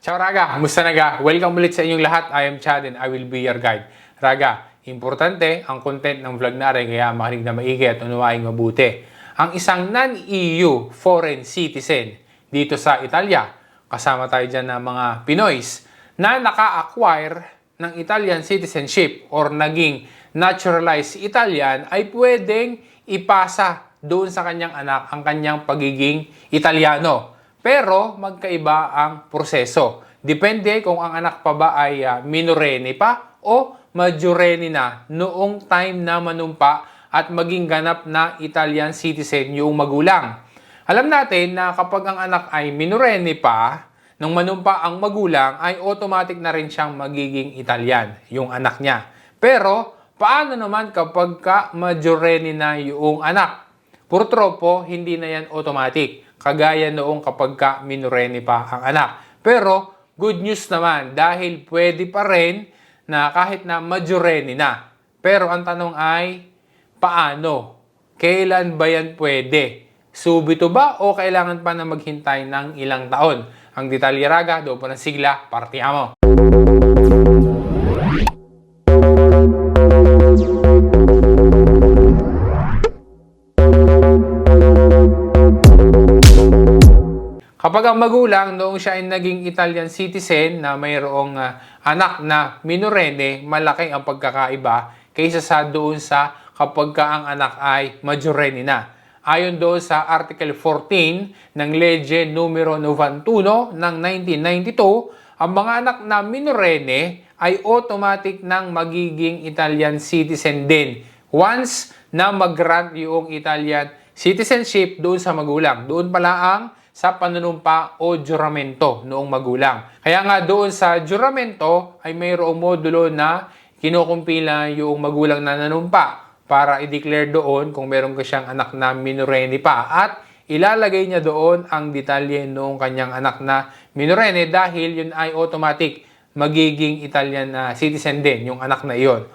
Ciao Raga, kumusta na ga? Welcome ulit sa inyong lahat. I am Chad and I will be your guide. Raga, importante ang content ng vlog natin kaya makinig na maigi at unawaing mabuti. Ang isang non-EU foreign citizen dito sa Italia, kasama tayo dyan ng mga Pinoys, na naka-acquire ng Italian citizenship or naging naturalized Italian ay pwedeng ipasa doon sa kanyang anak ang kanyang pagiging Italiano. Pero magkaiba ang proseso. Depende kung ang anak pa ba ay uh, minorene pa o majorene na noong time na manumpa at maging ganap na Italian citizen yung magulang. Alam natin na kapag ang anak ay minorene pa, nung manumpa ang magulang, ay automatic na rin siyang magiging Italian, yung anak niya. Pero, paano naman kapag ka majorene na yung anak? Purtropo, hindi na yan automatic. Kagaya noong kapag ka minorene pa ang anak. Pero, good news naman dahil pwede pa rin na kahit na majorene na. Pero ang tanong ay, paano? Kailan ba yan pwede? Subito ba o kailangan pa na maghintay ng ilang taon? Ang detalye raga, doon po ng sigla, partiamo. Kapag ang magulang noong siya ay naging Italian citizen na mayroong ah, anak na minorene, malaki ang pagkakaiba kaysa sa doon sa kapag ka ang anak ay majorene na. Ayon doon sa Article 14 ng Legge numero 91 ng 1992, ang mga anak na minorene ay automatic nang magiging Italian citizen din once na mag-grant yung Italian citizenship doon sa magulang. Doon pala ang sa panunumpa o juramento noong magulang. Kaya nga doon sa juramento ay mayroong modulo na kinukumpila yung magulang na nanumpa para i-declare doon kung meron ka siyang anak na minorene pa at ilalagay niya doon ang detalye noong kanyang anak na minorene dahil yun ay automatic magiging Italian na citizen din yung anak na iyon.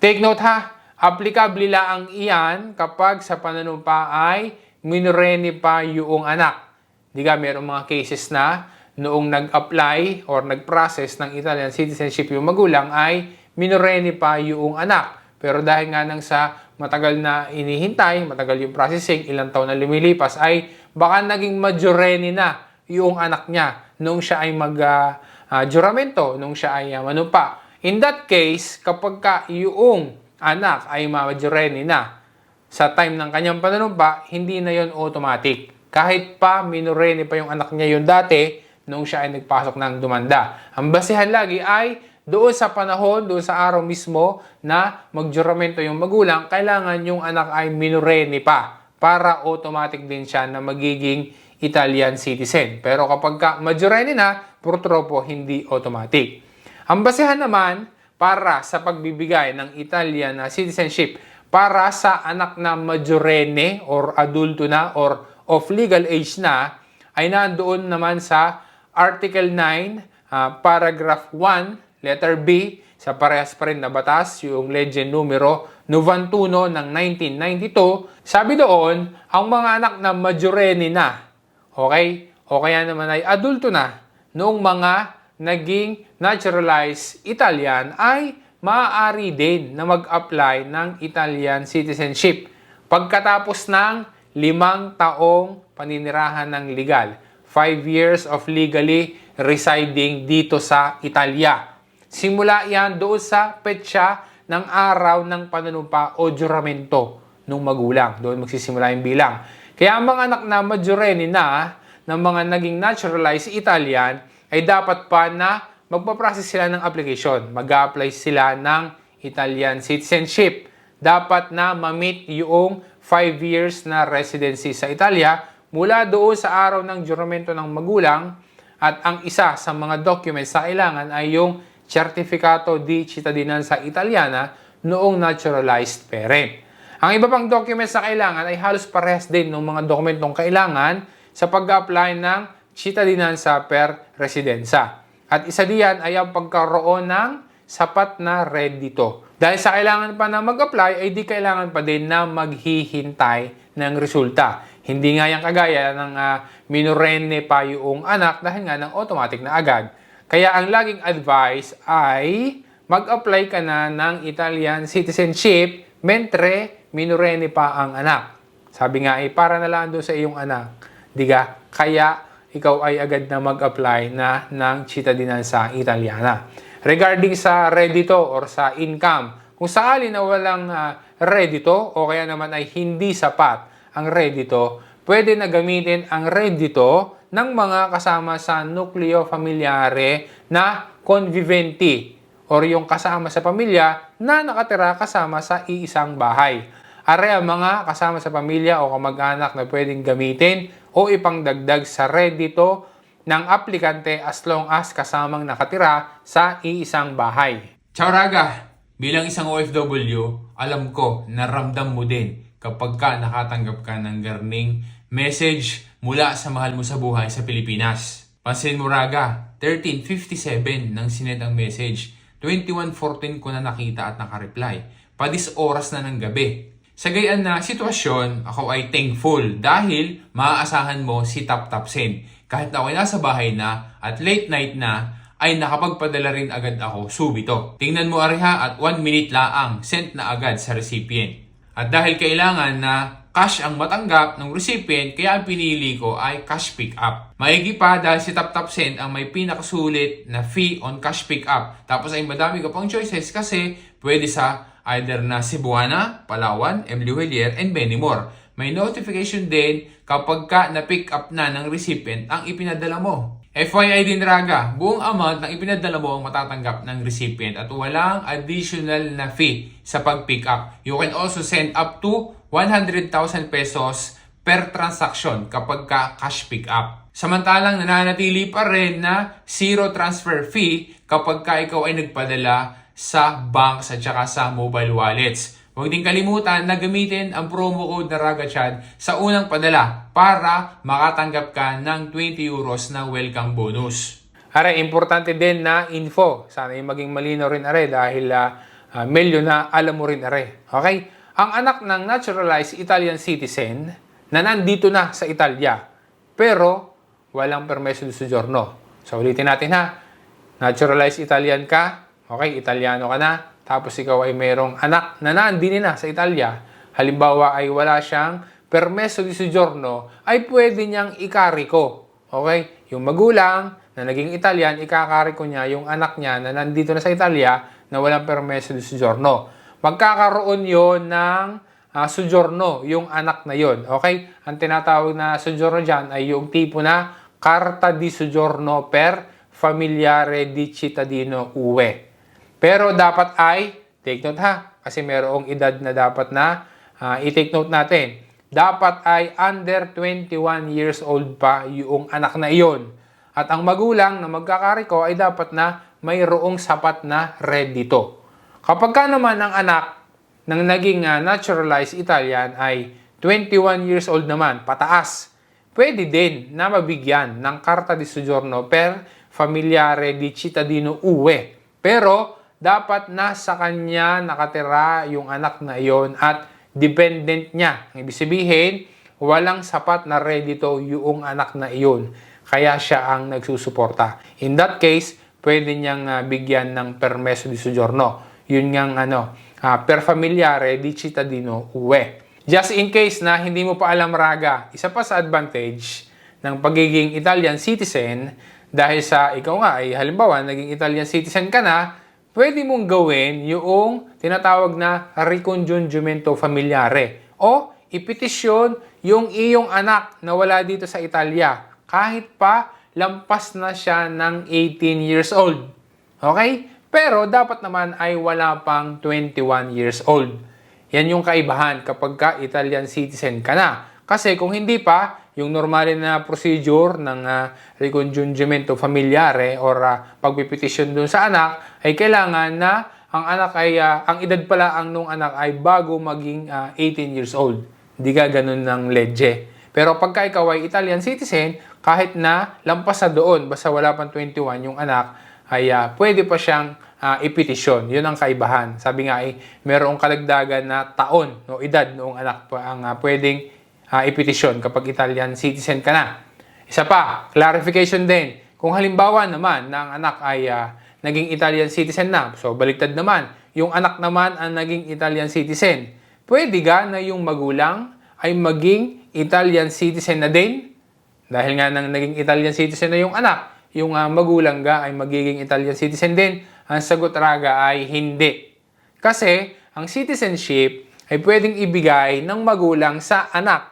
Take note ha, applicable lang iyan kapag sa pananumpa ay minorene pa yung anak. Di ka, mayroong mga cases na noong nag-apply or nag-process ng Italian citizenship yung magulang ay minorene pa yung anak. Pero dahil nga nang sa matagal na inihintay, matagal yung processing, ilang taon na lumilipas, ay baka naging majorene na yung anak niya nung siya ay mag uh, uh, juramento, nung siya ay uh, manumpa. In that case, kapag ka yung anak ay majorene na sa time ng kanyang pananumpa, hindi na yon automatic kahit pa minorene pa yung anak niya yun dati nung siya ay nagpasok ng dumanda. Ang basihan lagi ay doon sa panahon, doon sa araw mismo na magjuramento yung magulang, kailangan yung anak ay minorene pa para automatic din siya na magiging Italian citizen. Pero kapag ka majorene na, purtropo, hindi automatic. Ang basehan naman para sa pagbibigay ng Italian citizenship para sa anak na majorene or adulto na or of legal age na ay nandoon naman sa Article 9, uh, Paragraph 1, letter B, sa parehas pa rin na batas, yung Legend numero 91 ng 1992. Sabi doon, ang mga anak na majorene na, okay, o kaya naman ay adulto na, noong mga naging naturalized Italian ay maaari din na mag-apply ng Italian citizenship pagkatapos ng limang taong paninirahan ng legal. Five years of legally residing dito sa Italia. Simula yan doon sa petsa ng araw ng panunumpa o juramento ng magulang. Doon magsisimula yung bilang. Kaya ang mga anak na majorene na ng mga naging naturalized Italian ay dapat pa na magpaprocess sila ng application. Mag-apply sila ng Italian citizenship. Dapat na ma-meet yung 5 years na residency sa Italia mula doon sa araw ng juramento ng magulang at ang isa sa mga documents sa kailangan ay yung Certificato di Cittadinanza Italiana noong naturalized parent. Ang iba pang documents na kailangan ay halos parehas din ng mga dokumentong kailangan sa pag-apply ng Cittadinanza per Residenza. At isa diyan ay ang pagkaroon ng sapat na reddito. Dahil sa kailangan pa na mag-apply, ay di kailangan pa din na maghihintay ng resulta. Hindi nga yan kagaya ng uh, minorenne pa yung anak dahil nga ng automatic na agad. Kaya ang laging advice ay mag-apply ka na ng Italian citizenship mentre minorenne pa ang anak. Sabi nga ay para na lang doon sa iyong anak. Diga? Kaya ikaw ay agad na mag-apply na ng cittadinanza italiana. Regarding sa reddito or sa income, kung sakali na walang uh, reddito o kaya naman ay hindi sapat ang reddito, pwede na gamitin ang reddito ng mga kasama sa nucleo familiare na conviventi or yung kasama sa pamilya na nakatira kasama sa iisang bahay. Are ang mga kasama sa pamilya o kamag-anak na pwedeng gamitin o ipangdagdag sa reddito ng aplikante as long as kasamang nakatira sa iisang bahay. Ciao Raga! Bilang isang OFW, alam ko na ramdam mo din kapag ka nakatanggap ka ng garning message mula sa mahal mo sa buhay sa Pilipinas. Pansin mo Raga, 1357 nang sinend ang message. 21.14 ko na nakita at nakareply. Padis oras na ng gabi. Sa gayaan na sitwasyon, ako ay thankful dahil maaasahan mo si Tap Tap Sen. Kahit na ako'y nasa bahay na at late night na, ay nakapagpadala rin agad ako subito. Tingnan mo areha at 1 minute laang sent na agad sa recipient. At dahil kailangan na cash ang matanggap ng recipient, kaya ang pinili ko ay cash pick up. Maigi pa dahil si TapTap Send ang may pinakasulit na fee on cash pick up. Tapos ay madami ka pang choices kasi pwede sa either na Cebuana, Palawan, M. Luelier, and many more. May notification din kapag ka na-pick up na ng recipient ang ipinadala mo. FYI din Raga, buong amount ng ipinadala mo ang matatanggap ng recipient at walang additional na fee sa pag-pick up. You can also send up to 100,000 pesos per transaction kapag ka cash pick up. Samantalang nananatili pa rin na zero transfer fee kapag ka ikaw ay nagpadala sa banks at saka sa mobile wallets. Huwag din kalimutan na gamitin ang promo code na RagaChad sa unang padala para makatanggap ka ng 20 euros na welcome bonus. Are, importante din na info. Sana yung maging malino rin are dahil uh, uh, melyo na alam mo rin are. Okay? Ang anak ng naturalized Italian citizen na nandito na sa Italia pero walang permeso di soggiorno. So ulitin natin ha. Naturalized Italian ka, okay, Italiano ka na, tapos ikaw ay mayroong anak na nandini na sa Italia, halimbawa ay wala siyang permeso di soggiorno, ay pwede niyang ikariko. Okay? Yung magulang na naging Italian, ikakariko niya yung anak niya na nandito na sa Italia na walang permeso di soggiorno. Magkakaroon yon ng uh, soggiorno, yung anak na yon. Okay? Ang tinatawag na soggiorno dyan ay yung tipo na Carta di soggiorno per familiare di cittadino UE. Pero dapat ay, take note ha, kasi merong edad na dapat na uh, i-take note natin. Dapat ay under 21 years old pa yung anak na iyon. At ang magulang na magkakariko ay dapat na mayroong sapat na reddito. Kapag ka naman ang anak ng naging uh, naturalized Italian ay 21 years old naman, pataas, pwede din na mabigyan ng Carta di Soggiorno per familiare di cittadino UE. Pero dapat nasa kanya nakatira yung anak na iyon at dependent niya. Ibig sabihin, walang sapat na reddito yung anak na iyon. Kaya siya ang nagsusuporta. In that case, pwede niyang uh, bigyan ng permeso di soggiorno. Yun ngang ano, uh, per familiare di cittadino UE. Just in case na hindi mo pa alam raga, isa pa sa advantage ng pagiging Italian citizen dahil sa ikaw nga ay halimbawa naging Italian citizen ka na, pwede mong gawin yung tinatawag na recongiungimento familiare o ipetisyon yung iyong anak na wala dito sa Italia kahit pa lampas na siya ng 18 years old. Okay? Pero dapat naman ay wala pang 21 years old. Yan yung kaibahan kapag ka Italian citizen ka na. Kasi kung hindi pa, yung normal na procedure ng uh, recongiungimento familiare or uh, pagpipetisyon dun sa anak ay kailangan na ang anak ay uh, ang edad pala ang nung anak ay bago maging uh, 18 years old. Hindi ka ganun ng legge. Pero pagka ikaw ay Italian citizen, kahit na lampas sa doon, basta wala pang 21 yung anak, ay uh, pwede pa siyang uh, ipetisyon. Yun ang kaibahan. Sabi nga ay mayroong kalagdagan na taon, no, edad noong anak pa ang uh, pwedeng ah, ipetisyon kapag Italian citizen ka na. Isa pa, clarification din. Kung halimbawa naman na ang anak ay ah, naging Italian citizen na, so baliktad naman, yung anak naman ang naging Italian citizen, pwede ga na yung magulang ay maging Italian citizen na din? Dahil nga nang naging Italian citizen na yung anak, yung ah, magulang ga ay magiging Italian citizen din? Ang sagot raga ay hindi. Kasi ang citizenship ay pwedeng ibigay ng magulang sa anak.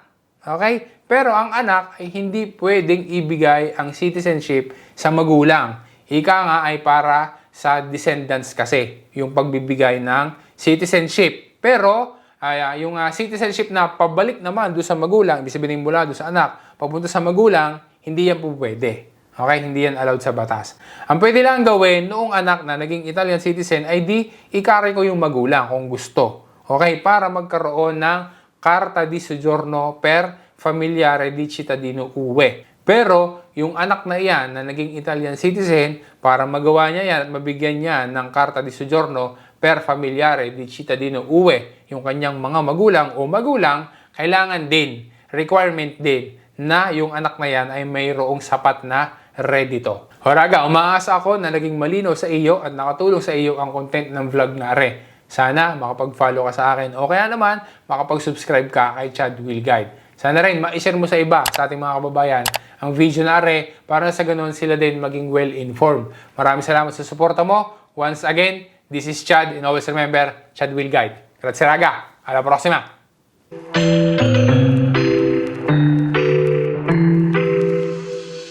Okay? Pero ang anak ay hindi pwedeng ibigay ang citizenship sa magulang. Ika nga ay para sa descendants kasi, yung pagbibigay ng citizenship. Pero ay, ah, yung ah, citizenship na pabalik naman doon sa magulang, ibig sabihin mula doon sa anak, papunta sa magulang, hindi yan po pwede. Okay? Hindi yan allowed sa batas. Ang pwede lang gawin noong anak na naging Italian citizen ay di ikari ko yung magulang kung gusto. Okay? Para magkaroon ng Carta di Soggiorno per Familiare di Cittadino Uwe. Pero yung anak na iyan na naging Italian citizen, para magawa niya yan at mabigyan niya ng Carta di Soggiorno per Familiare di Cittadino Uwe, yung kanyang mga magulang o magulang, kailangan din, requirement din, na yung anak na yan ay mayroong sapat na redito. Horaga, umaasa ako na naging malinaw sa iyo at nakatulong sa iyo ang content ng vlog na are. Sana makapag-follow ka sa akin o kaya naman makapag-subscribe ka kay Chad Will Guide. Sana rin ma-share mo sa iba, sa ating mga kababayan, ang video na are para sa ganun sila din maging well-informed. Maraming salamat sa suporta mo. Once again, this is Chad and always remember, Chad Will Guide. Grazie raga, alla prossima!